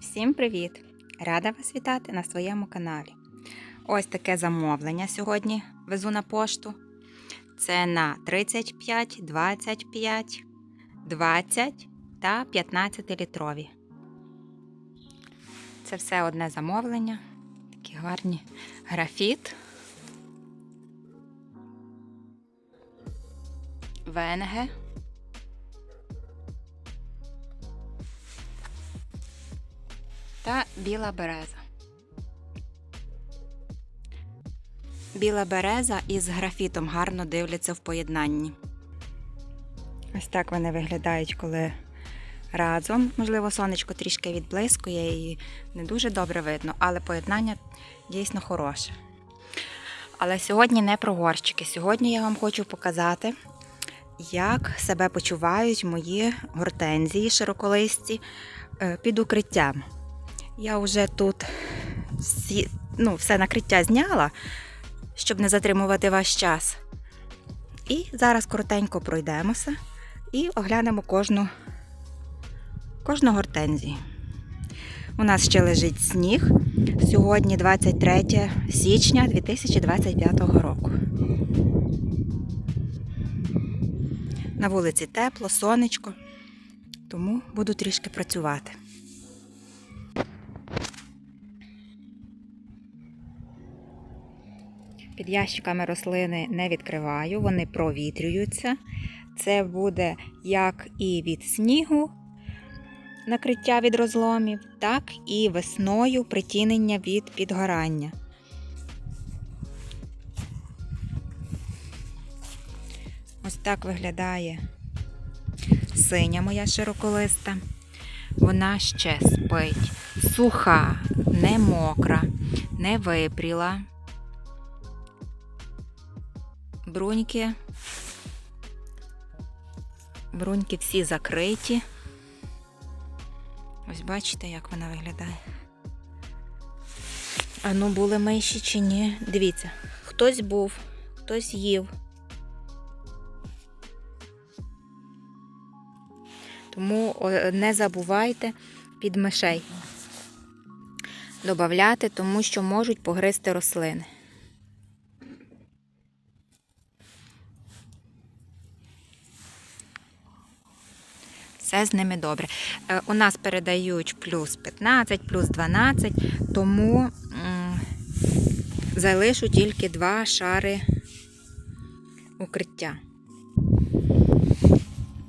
Всім привіт! Рада вас вітати на своєму каналі. Ось таке замовлення сьогодні везу на пошту. Це на 35, 25, 20 та 15 літрові. Це все одне замовлення. Такі гарні графіт. ВНГ. Та біла береза. Біла береза із графітом гарно дивляться в поєднанні. Ось так вони виглядають, коли разом. Можливо, сонечко трішки відблискує і не дуже добре видно, але поєднання дійсно хороше. Але сьогодні не про горщики. Сьогодні я вам хочу показати, як себе почувають мої гортензії широколисті е, під укриттям. Я вже тут всі, ну, все накриття зняла, щоб не затримувати ваш час. І зараз коротенько пройдемося і оглянемо кожну, кожну гортензію. У нас ще лежить сніг. Сьогодні 23 січня 2025 року. На вулиці тепло, сонечко, тому буду трішки працювати. Під ящиками рослини не відкриваю, вони провітрюються. Це буде як і від снігу накриття від розломів, так і весною притінення від підгорання. Ось так виглядає синя моя широколиста. Вона ще спить, суха, не мокра, не випріла бруньки. Бруньки всі закриті. Ось бачите, як вона виглядає. А ну були миші чи ні? Дивіться, хтось був, хтось їв. Тому не забувайте під мишей додати, тому що можуть погризти рослини. Все з ними добре. Е, У нас передають плюс 15, плюс 12, тому залишу тільки два шари укриття.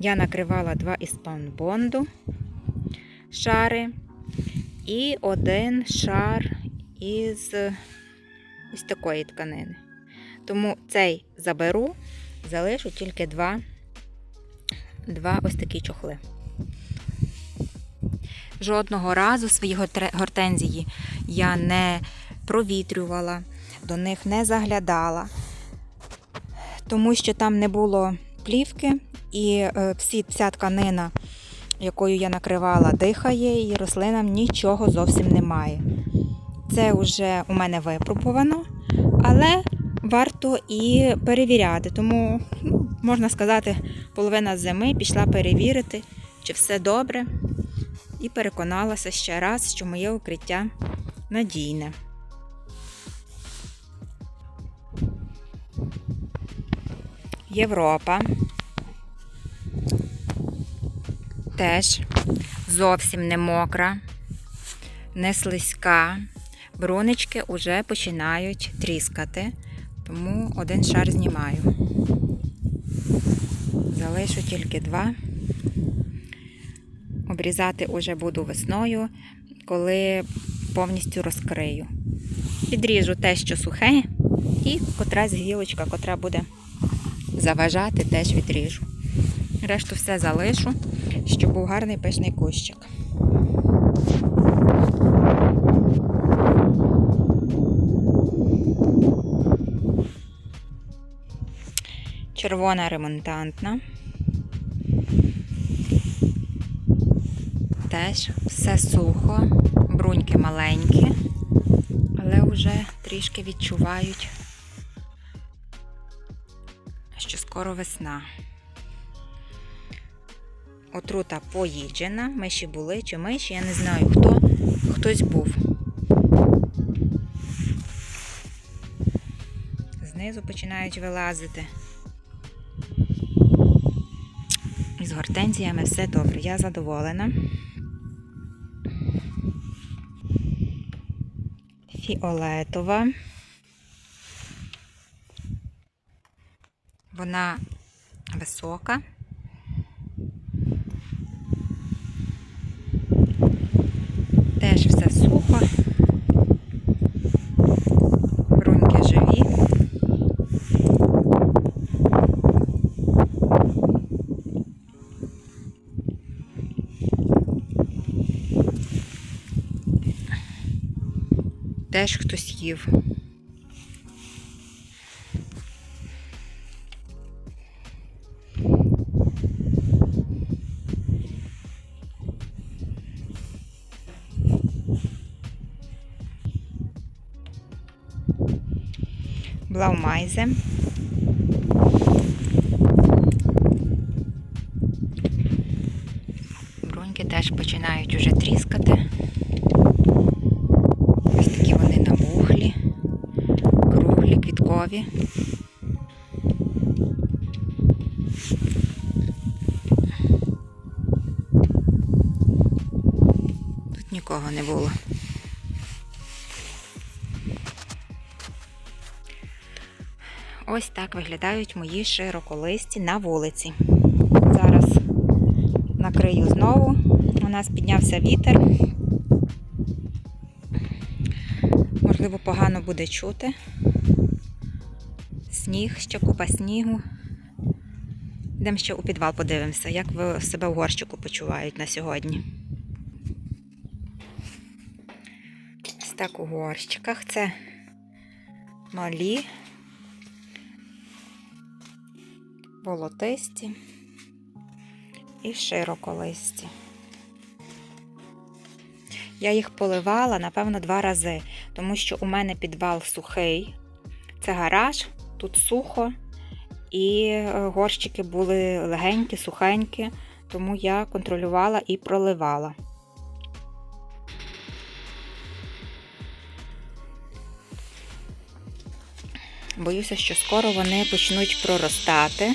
Я накривала два із панбонду шари і один шар із ось такої тканини. Тому цей заберу, залишу тільки два, два ось такі чохли. Жодного разу свої гортензії я не провітрювала, до них не заглядала, тому що там не було плівки, і е, всі, вся тканина, якою я накривала, дихає, і рослинам нічого зовсім немає. Це вже у мене випробувано, але варто і перевіряти. Тому, ну, можна сказати, половина зими пішла перевірити, чи все добре і переконалася ще раз, що моє укриття надійне. Європа теж зовсім не мокра, не слизька. Брунички вже починають тріскати, тому один шар знімаю. Залишу тільки два. Обрізати уже буду весною, коли повністю розкрию. Підріжу те, що сухе, і котрась гілочка, котра буде заважати, теж відріжу. Решту все залишу, щоб був гарний пишний кущик. Червона ремонтантна. Теж все сухо, бруньки маленькі, але вже трішки відчувають, що скоро весна. Отрута поїджена. Миші були чи миші, я не знаю хто. Хтось був. Знизу починають вилазити. Із гортензіями все добре. Я задоволена. Фіолетова. Вона висока. Теж все сухо. Бруньки живі. Теж хтось їв. Блаумайзе. Бруньки теж починають уже тріскати. Ось такі вони набухлі, круглі. Тут нікого не було. Ось так виглядають мої широколисті на вулиці. Зараз накрию знову. У нас піднявся вітер. Можливо, погано буде чути. Сніг, ще купа снігу. Йдемо ще у підвал подивимося, як ви себе в горщику почувають на сьогодні. Ось так у горщиках. Це малі, волотисті і широколисті. Я їх поливала, напевно, два рази, тому що у мене підвал сухий. Це гараж, тут сухо, і е, горщики були легенькі, сухенькі, тому я контролювала і проливала. Боюся, що скоро вони почнуть проростати,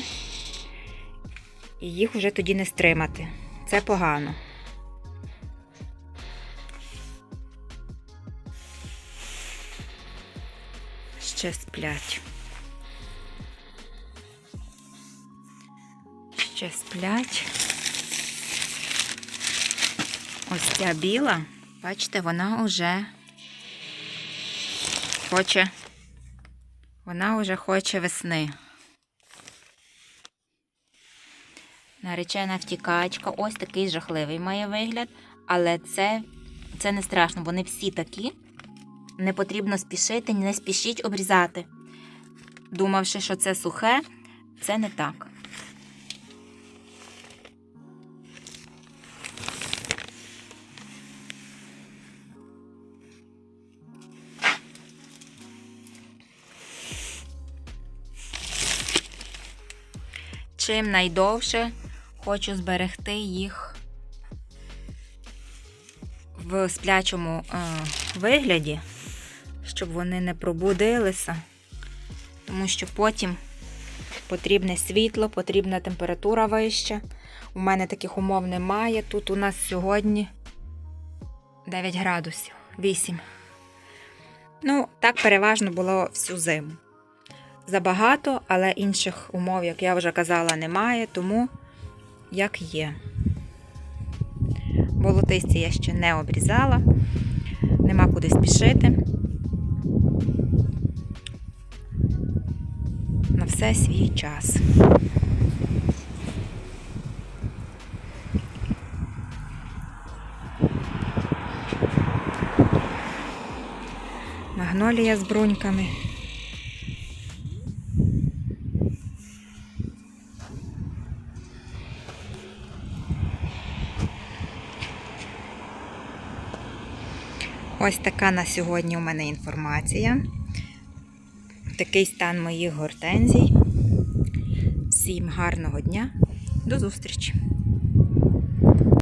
і їх вже тоді не стримати. Це погано. Ще сплять. Ще сплять. Ось ця біла, бачите, вона вже хоче, вона вже хоче весни. Наречена втікачка, ось такий жахливий має вигляд, але це, це не страшно, вони всі такі. Не потрібно спішити, не спішіть обрізати. Думавши, що це сухе, це не так. Чим найдовше хочу зберегти їх в сплячому е, вигляді, щоб вони не пробудилися, тому що потім потрібне світло, потрібна температура вища. У мене таких умов немає. Тут у нас сьогодні 9 градусів, 8. Ну, так переважно було всю зиму. Забагато, але інших умов, як я вже казала, немає, тому як є. Болотисті я ще не обрізала, нема куди спішити. На все свій час. Магнолія з бруньками. Ось така на сьогодні у мене інформація. Такий стан моїх гортензій. Всім гарного дня. До зустрічі!